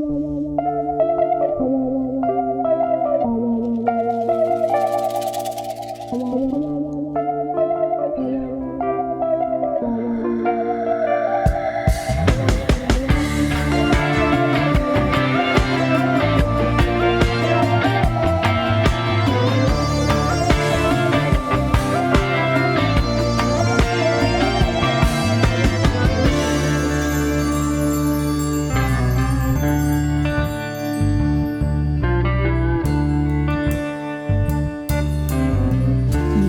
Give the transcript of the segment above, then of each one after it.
Thank you.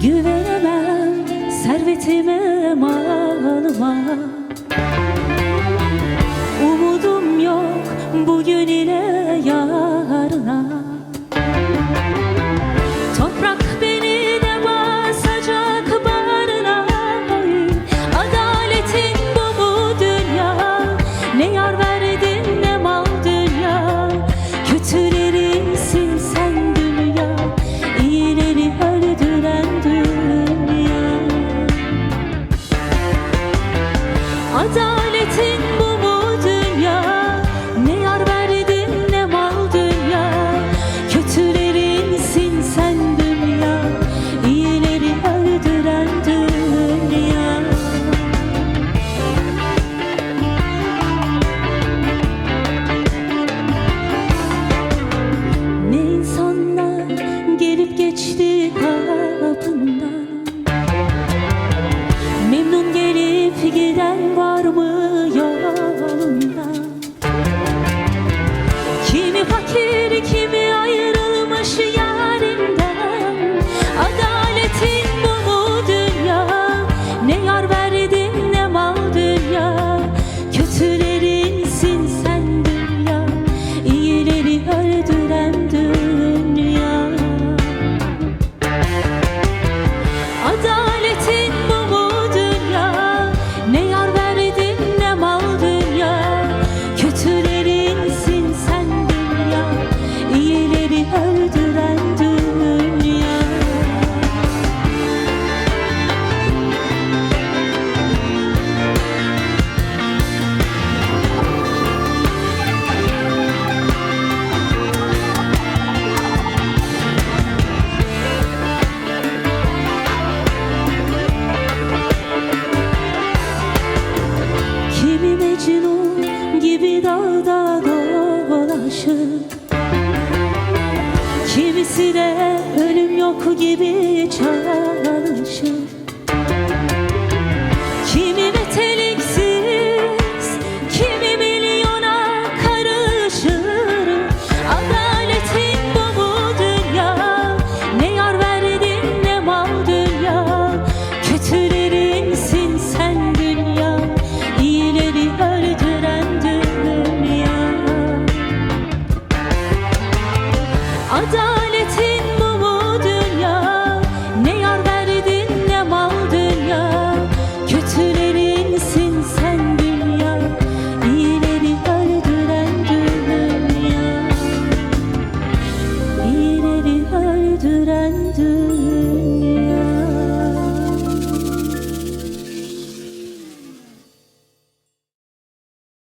Güvenemem servetime malıma. Adaletin dağda dolaşıp Kimisi de ölüm yok gibi çalışıp